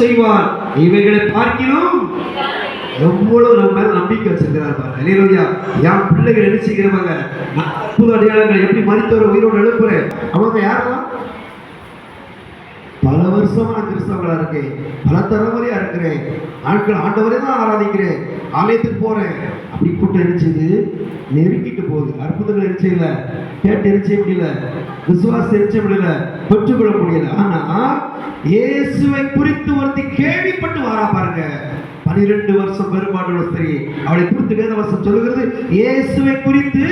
செய்வார் இவைகளை பார்க்கிறோம் எவ்வளவு நம்ம மேல நம்பிக்கை வச்சிருக்கிறார் பாருங்க. அல்லேலூயா என் பிள்ளைகள் என்ன செய்கிறவங்க நான் அற்புத அடையாளங்கள் எப்படி மருத்துவர் உயிரோடு எழுப்புறேன். அவங்க யாரெல்லாம்? பல வருஷமா நான் கிறிஸ்தவங்களா இருக்கேன். பல தலைமுறையா இருக்கிறேன். ஆட்கள் ஆண்டவரே தான் ஆராதிக்கிறேன். ஆலயத்துக்கு போறேன். அப்படி கூட்டம் நெருக்கிட்டு போகுது. அற்புதங்கள் எரிச்சல கேட்டு எரிச்ச முடியல விசுவாசம் எரிச்ச முடியல பெற்றுக்கொள்ள முடியல. ஆனா இயேசுவை குறித்து ஒருத்தி கேள்விப்பட்டு வாரா பாருங்க. பனிரெண்டு வருஷம் பெரும்பாடுள்ள ஸ்திரீ. அவளை குறித்து வேதவசம் சொல்லுகிறது இயேசுவை குறித்து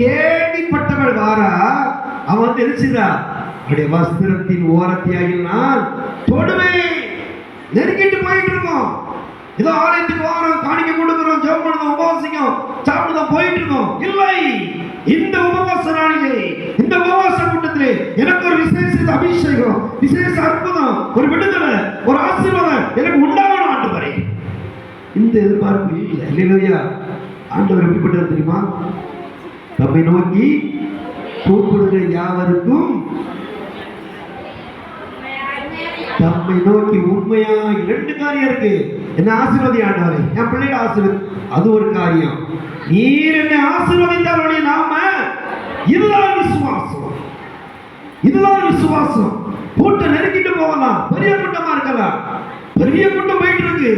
கேள்விப்பட்டவள் வாரா. அவன் வந்து எரிச்சுதா அவருடைய வஸ்திரத்தின் ஓரத்தியாகி நான் தொடுவேன். நெருங்கிட்டு போயிட்டு இருக்கோம். ஏதோ ஆலயத்துக்கு வாரம் காணிக்க கொடுக்குறோம் ஜெபம் பண்ணுறோம் உபவாசிக்கும் சாப்பிடுறோம் போயிட்டு இருக்கோம் இல்லை இந்த உபவாச நாளிலே இந்த உபவாச கூட்டத்திலே எனக்கு ஒரு விசேஷ அபிஷேகம் விசேஷ அற்புதம் ஒரு விடுதலை ஒரு ஆசீர்வாதம் எனக்கு உண்டாகணும் ஆண்டு இந்த எதிர்பார்ப்பு இல்லை. இல்லையா ஆண்டவர் எப்படிப்பட்டவர் தெரியுமா? நம்மை நோக்கி கூப்பிடுகிற யாவருக்கும் தம்மை நோக்கி உண்மையா இரண்டு காரியம் இருக்கு. என்ன ஆசீர்வதி ஆண்டவரே என் பிள்ளைகள் ஆசீர்வதி அது ஒரு காரியம். நீர் என்னை ஆசீர்வதித்தாலுடைய நாம. இதுதான் விசுவாசம். இதுதான் விசுவாசம். கூட்டம் நெருக்கிட்டு போகலாம். பெரிய கூட்டமா இருக்கலாம் பெரிய கூட்டம் போயிட்டு இருக்கு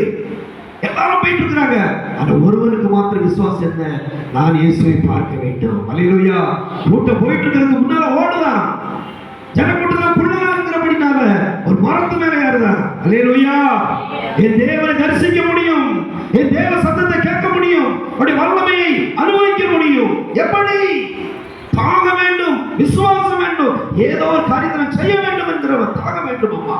எல்லாரும் போயிட்டு இருக்கிறாங்க ஆனா ஒருவனுக்கு மாத்திரம் விசுவாசம் என்ன? நான் இயேசுவை பார்க்க வேண்டும். அலையிலுயா கூட்டம் போயிட்டு இருக்கிறதுக்கு முன்னால ஓடுதான். மரத்து மேல என் தேவனை தரிசிக்க முடியும். என் தேவ சத்தத்தை கேட்க முடியும். அப்படி வல்லமையை அனுபவிக்க முடியும். எப்படி? தாக வேண்டும் விசுவாசம் வேண்டும். ஏதோ ஒரு காரியத்தை செய்ய வேண்டும் என்கிறவர் தாங்க வேண்டும் அம்மா.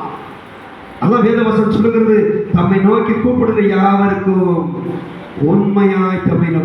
அதான் வேதவசம் சொல்லுகிறது. தம்மை நோக்கி கூப்பிடுகிற யாவருக்கும் உண்மையாய் தமிழ்